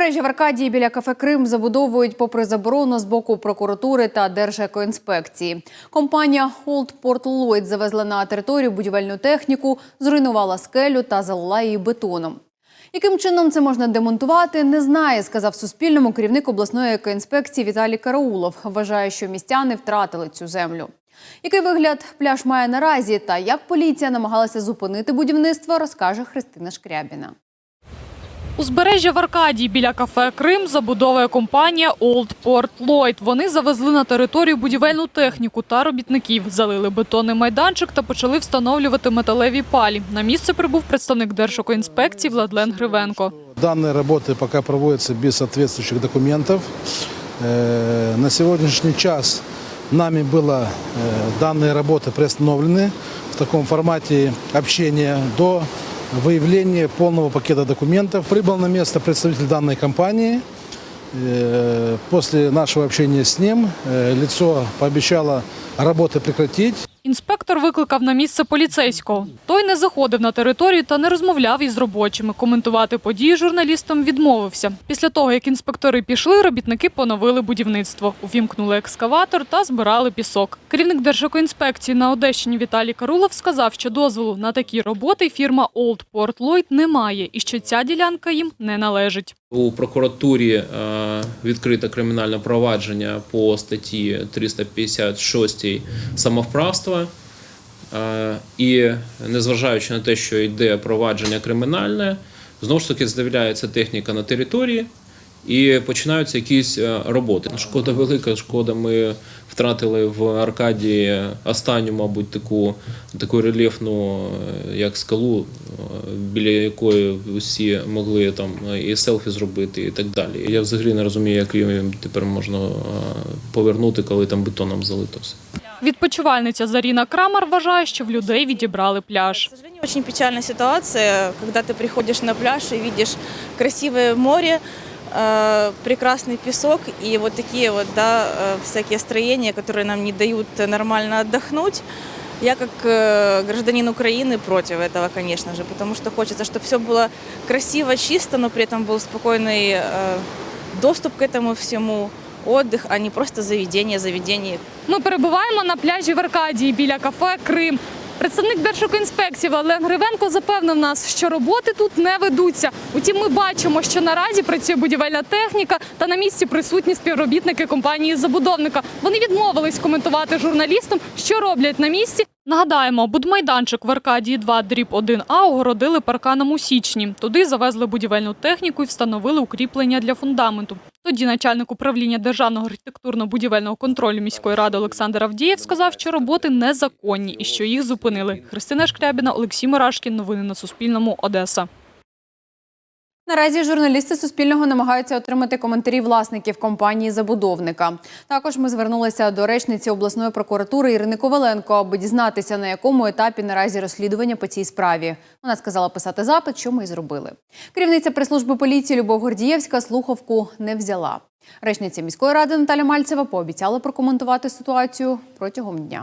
Узбережжя в Аркадії біля кафе Крим забудовують попри заборону з боку прокуратури та Держекоінспекції. Компанія Old Port Lloyd завезла на територію будівельну техніку, зруйнувала скелю та залила її бетоном. Яким чином це можна демонтувати, не знає, сказав Суспільному керівник обласної екоінспекції Віталій Караулов. Вважає, що містяни втратили цю землю. Який вигляд пляж має наразі та як поліція намагалася зупинити будівництво, розкаже Христина Шкрябіна. Узбережжя в Аркадії біля кафе Крим забудовує компанія Old Port Lloyd. Вони завезли на територію будівельну техніку та робітників, залили бетонний майданчик та почали встановлювати металеві палі. На місце прибув представник Держекоінспекції Владлен Гривенко. Данные работы пока проводятся без соответствующих документов. Э, На сегодняшний час нами было э, данные работы приостановлены в таком формате общения до выявления полного пакета документов. Прибыл на место представитель данной компании. Э, После нашего общения с ним э, лицо пообещало работы прекратить. Інспектор викликав на місце поліцейського. Той не заходив на територію та не розмовляв із робочими. Коментувати події журналістам відмовився. Після того, як інспектори пішли, робітники поновили будівництво. Увімкнули екскаватор та збирали пісок. Керівник Держекоінспекції на Одещині Віталій Карулов сказав, що дозволу на такі роботи фірма Old Port Lloyd не і що ця ділянка їм не належить. У прокуратурі е, відкрите кримінальне провадження по статті 356 самовправства. Е, І незважаючи на те, що йде провадження кримінальне, знову ж таки з'являється техніка на території і починаються якісь е, роботи. Шкода велика, шкода. Ми втратили в Аркадії останню, мабуть, таку, таку рельєфну, е, як скалу, біля якої усі могли там і селфі зробити, і так далі. Я взагалі не розумію, як її тепер можна повернути, коли там бетоном залито все. Відпочивальниця Заріна Крамар вважає, що в людей відібрали пляж. К сожалению, очень печальная ситуация, когда ты приходишь на пляж и видишь красивое море, э, прекрасный песок и вот такие вот, да, э, всякие строения, которые нам не дают нормально отдохнуть. Я как э, гражданин Украины против этого, конечно же, потому что хочется, чтобы все было красиво, чисто, но при этом был спокойный э, доступ к этому всему, отдых, а не просто заведение, заведение. Ми перебуваємо на пляжі в Аркадії біля кафе Крим. Представник Держекоінспекції Вален Гривенко запевнив нас, що роботи тут не ведуться. Утім, ми бачимо, що наразі працює будівельна техніка та на місці присутні співробітники компанії забудовника. Вони відмовились коментувати журналістам, що роблять на місці. Нагадаємо, будмайданчик в Аркадії 2 дріб 1 А огородили парканом у січні. Туди завезли будівельну техніку і встановили укріплення для фундаменту. Тоді начальник управління державного архітектурно-будівельного контролю міської ради Олександр Авдієв сказав, що роботи незаконні і що їх зупинили. Христина Шкрябіна, Олексій Мурашкін. Новини на Суспільному. Одеса. Наразі журналісти Суспільного намагаються отримати коментарі власників компанії забудовника. Також ми звернулися до речниці обласної прокуратури Ірини Коваленко, аби дізнатися, на якому етапі наразі розслідування по цій справі. Вона сказала писати запит, що ми і зробили. Керівниця прес-служби поліції Любов Гордієвська слухавку не взяла. Речниця міської ради Наталя Мальцева пообіцяла прокоментувати ситуацію протягом дня.